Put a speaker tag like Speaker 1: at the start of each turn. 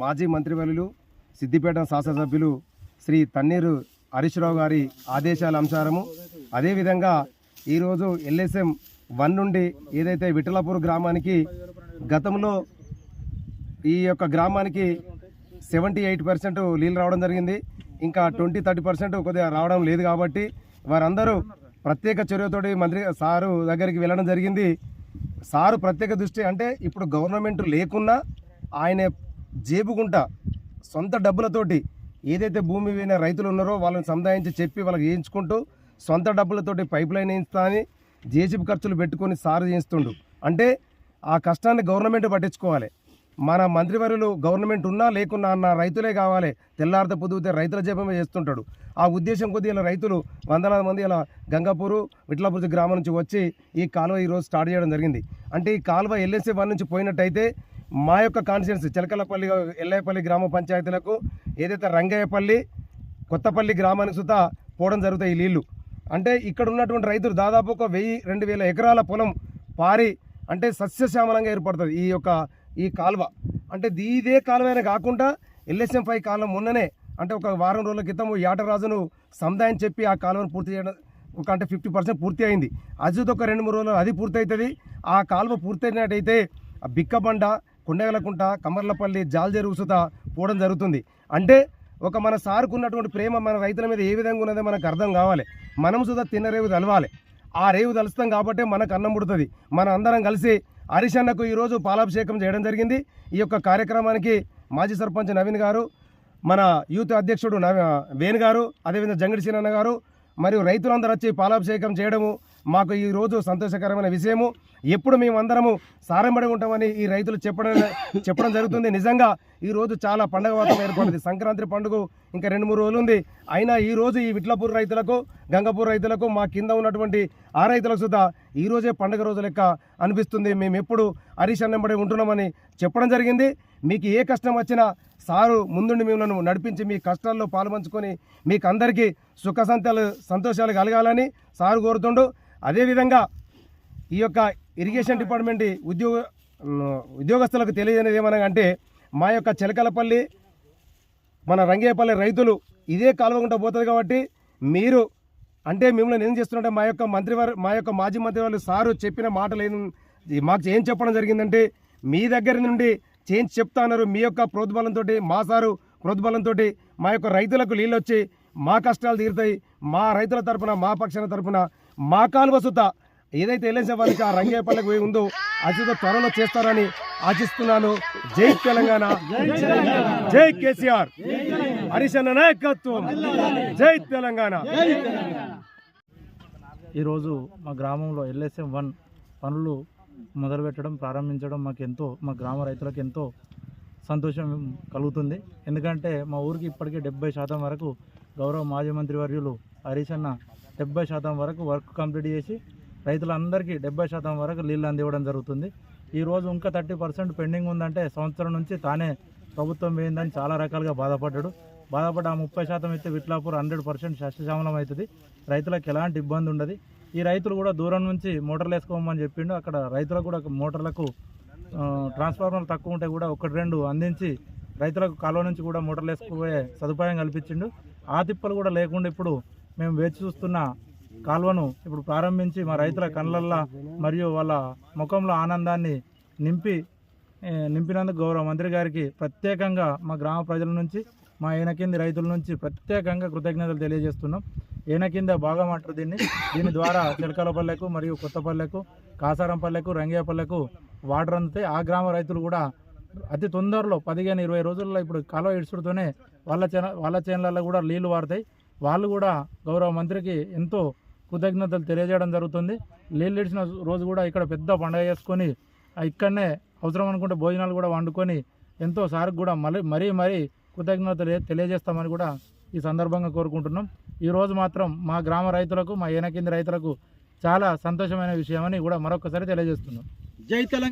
Speaker 1: మాజీ మంత్రివర్యులు సిద్దిపేట శాసనసభ్యులు శ్రీ తన్నీరు హరీష్రావు గారి ఆదేశాల అంశారము. అదేవిధంగా ఈరోజు ఎల్ఎస్ఎం వన్ నుండి ఏదైతే విఠలాపూర్ గ్రామానికి గతంలో ఈ యొక్క గ్రామానికి సెవెంటీ ఎయిట్ పర్సెంట్ నీళ్ళు రావడం జరిగింది. ఇంకా ట్వంటీ థర్టీ పర్సెంట్ కొద్దిగా రావడం లేదు కాబట్టి వారందరూ ప్రత్యేక చర్యతోటి మంత్రి సారు దగ్గరికి వెళ్ళడం జరిగింది. సారు ప్రత్యేక దృష్టి అంటే ఇప్పుడు గవర్నమెంట్ లేకున్నా ఆయన జేబుగుంట సొంత డబ్బులతోటి ఏదైతే భూమి పోయిన రైతులు ఉన్నారో వాళ్ళని సముదాయించి చెప్పి వాళ్ళకి చేయించుకుంటూ సొంత డబ్బులతోటి పైప్ లైన్ వేయిస్తా అని జేసీబీ ఖర్చులు పెట్టుకొని సారు చేయిస్తుండు. అంటే ఆ కష్టాన్ని గవర్నమెంట్ పట్టించుకోవాలి. మన మంత్రివర్యులు గవర్నమెంట్ ఉన్నా లేకున్నా అన్న రైతులే కావాలి. తెల్లారితే పొద్దుతే రైతుల జపమే చేస్తుంటాడు. ఆ ఉద్దేశం కొద్ది ఇలా రైతులు వందలాది మంది ఇలా గంగాపూరు విట్లాపూర్ గ్రామం నుంచి వచ్చి ఈ కాలువ ఈరోజు స్టార్ట్ చేయడం జరిగింది. అంటే ఈ కాలువ ఎల్ఎస్సీ వన్ నుంచి పోయినట్టయితే మా యొక్క కాన్స్టిట్యున్సీ చిలకలపల్లి ఎల్లయ్యపల్లి గ్రామ పంచాయతీలకు ఏదైతే రంగయ్యపల్లి కొత్తపల్లి గ్రామానికి సుతా పోవడం జరుగుతాయి ఈ నీళ్ళు. అంటే ఇక్కడ ఉన్నటువంటి రైతులు దాదాపు ఒక వెయ్యి రెండు వేల ఎకరాల పొలం పారి అంటే సస్యశ్యామలంగా ఏర్పడుతుంది ఈ యొక్క ఈ కాలువ. అంటే దీ- ఇదే కాలువైనా కాకుండా ఎల్ఎస్ఎం ఫైవ్ కాలం మొన్ననే అంటే ఒక వారం రోజుల క్రితం యాటరాజును సముదాయం చెప్పి ఆ కాలువను పూర్తి చేయడం ఒక అంటే ఫిఫ్టీ పర్సెంట్ పూర్తి అయింది. అజిత్ ఒక రెండు మూడు రోజులు అది పూర్తి అవుతుంది ఆ కాలువ పూర్తయినట్టయితే ఆ బిక్కబండ కొండగలకుంట కమర్లపల్లి జాల్జేరు ఉసుత పోవడం జరుగుతుంది. అంటే ఒక మన సారుకున్నటువంటి ప్రేమ మన రైతుల మీద ఏ విధంగా ఉన్నదో మనకు అర్థం కావాలి. మనం సుధా తిన్న రేవు తలవాలి. ఆ రేవు తలుస్తాం కాబట్టి మనకు అన్నం పుడుతుంది. మన అందరం కలిసి హరిశన్నకు ఈరోజు పాలాభిషేకం చేయడం జరిగింది. ఈ యొక్క కార్యక్రమానికి మాజీ సర్పంచ్ నవీన్ గారు మన యూత్ అధ్యక్షుడు నవ వేణు గారు అదేవిధంగా జంగడి సీనన్న గారు మరియు రైతులందరూ వచ్చి పాలాభిషేకం చేయడము మాకు ఈ రోజు సంతోషకరమైన విషయము. ఎప్పుడు మేమందరము సారంబడి ఉంటామని ఈ రైతులు చెప్పడం చెప్పడం జరుగుతుంది. నిజంగా ఈ రోజు చాలా పండగ వాతావరణం ఏర్పడింది. సంక్రాంతి పండుగ ఇంకా రెండు మూడు రోజులు ఉంది. అయినా ఈరోజు ఈ విట్లపూర్ రైతులకు గంగపూర్ రైతులకు మా కింద ఉన్నటువంటి ఆ రైతులకు సుధా ఈరోజే పండగ రోజు లెక్క అనిపిస్తుంది. మేము ఎప్పుడు హరీష్ అన్నంబడి ఉంటున్నామని చెప్పడం జరిగింది. మీకు ఏ కష్టం వచ్చినా సారు ముందుండి మిమ్మల్ని నడిపించి మీ కష్టాల్లో పాలుపంచుకొని మీకు అందరికీ సుఖ సంతాలు సంతోషాలు కలగాలని సారు కోరుతుండు. అదేవిధంగా ఈ యొక్క ఇరిగేషన్ డిపార్ట్మెంట్ ఉద్యోగ ఉద్యోగస్తులకు తెలియజేది ఏమనగా అంటే మా యొక్క చిలకలపల్లి మన రంగేపల్లి రైతులు ఇదే కాలువకుండా పోతుంది కాబట్టి మీరు అంటే మిమ్మల్ని ఏం చేస్తున్నట్టే మా యొక్క మంత్రివారు మా యొక్క మాజీ మంత్రివారు సారు చెప్పిన మాటలు ఏం మాకు ఏం చెప్పడం జరిగిందంటే మీ దగ్గర నుండి చేంజ్ చెప్తాన్నారు మీ యొక్క ప్రోద్బలంతో మా సారు ప్రోద్బలంతో మా యొక్క రైతులకు నీళ్ళు వచ్చి మా కష్టాలు తీరుతాయి మా రైతుల తరపున మా పక్షాల తరపున మా కాలువ సుత ఏదైతే ఎల్ఎస్ఎఫ్ వాళ్ళకి ఆ రంగేపల్లికి పోయి ఉందో అది త్వరలో చేస్తారని ఆశిస్తున్నాను. జై తెలంగాణ. జై కేసీఆర్. హరిశన్న నాయకత్వం. జై తెలంగాణ.
Speaker 2: ఈరోజు మా గ్రామంలో ఎల్ఎస్ఎం వన్ పనులు మొదలుపెట్టడం ప్రారంభించడం మాకు ఎంతో మా గ్రామ రైతులకు ఎంతో సంతోషం కలుగుతుంది. ఎందుకంటే మా ఊరికి ఇప్పటికే డెబ్బై శాతం వరకు గౌరవ మాజీ మంత్రి వర్యులు హరీష్ అన్న డెబ్బై శాతం వరకు వర్క్ కంప్లీట్ చేసి రైతులందరికీ డెబ్బై శాతం వరకు నీళ్ళు అందివ్వడం జరుగుతుంది. ఈరోజు ఇంకా థర్టీ పర్సెంట్ పెండింగ్ ఉందంటే సంవత్సరం నుంచి తానే ప్రభుత్వం పోయిందని చాలా రకాలుగా బాధపడ్డాడు. బాధపడ్డ ఆ ముప్పై శాతం అయితే విట్లాపూర్ హండ్రెడ్ పర్సెంట్ సస్యశ్యామలం అవుతుంది. రైతులకు ఎలాంటి ఇబ్బంది ఉండదు. ఈ రైతులు కూడా దూరం నుంచి మోటార్లు వేసుకోమని చెప్పిండు. అక్కడ రైతులకు కూడా మోటార్లకు ట్రాన్స్ఫార్మర్లు తక్కువ ఉంటే కూడా ఒకటి రెండు అందించి రైతులకు కాలువ నుంచి కూడా మోటార్లు వేసుకుపోయే సదుపాయం కల్పించిండు. ఆ తిప్పలు కూడా లేకుండా ఇప్పుడు మేము వేచి చూస్తున్న కాలువను ఇప్పుడు ప్రారంభించి మా రైతుల కళ్ళల్లో మరియు వాళ్ళ ముఖంలో ఆనందాన్ని నింపి నింపినందుకు గౌరవ మంత్రి గారికి ప్రత్యేకంగా మా గ్రామ ప్రజల నుంచి మా ఈయన రైతుల నుంచి ప్రత్యేకంగా కృతజ్ఞతలు తెలియజేస్తున్నాం. ఈయన కింద మాట్లాడు దీన్ని. దీని ద్వారా చిలకలపల్లెకు మరియు కొత్తపల్లెకు కాసారంపల్లెకు రంగేపల్లెకు వాటర్ అందితే ఆ గ్రామ రైతులు కూడా అతి తొందరలో పదిహేను ఇరవై రోజుల్లో ఇప్పుడు కాలువ ఇడుచుడుతోనే వాళ్ళ చేన వాళ్ళ చేనులలో కూడా నీళ్ళు వారుతాయి. వాళ్ళు కూడా గౌరవ మంత్రికి ఎంతో కృతజ్ఞతలు తెలియజేయడం జరుగుతుంది. నీళ్ళు ఇడిచిన రోజు కూడా ఇక్కడ పెద్ద పండగ చేసుకొని ఇక్కడనే అవసరం అనుకుంటే భోజనాలు కూడా వండుకొని ఎంతో సార్కి కూడా మళ్ళీ మరీ మరీ కృతజ్ఞతలు తెలియజేస్తామని కూడా ఈ సందర్భంగా కోరుకుంటున్నాం. ఈరోజు మాత్రం మా గ్రామ రైతులకు మా ఏనకింది రైతులకు చాలా సంతోషమైన విషయమని కూడా మరొకసారి తెలియజేస్తున్నాం.
Speaker 3: జై తెలంగాణ.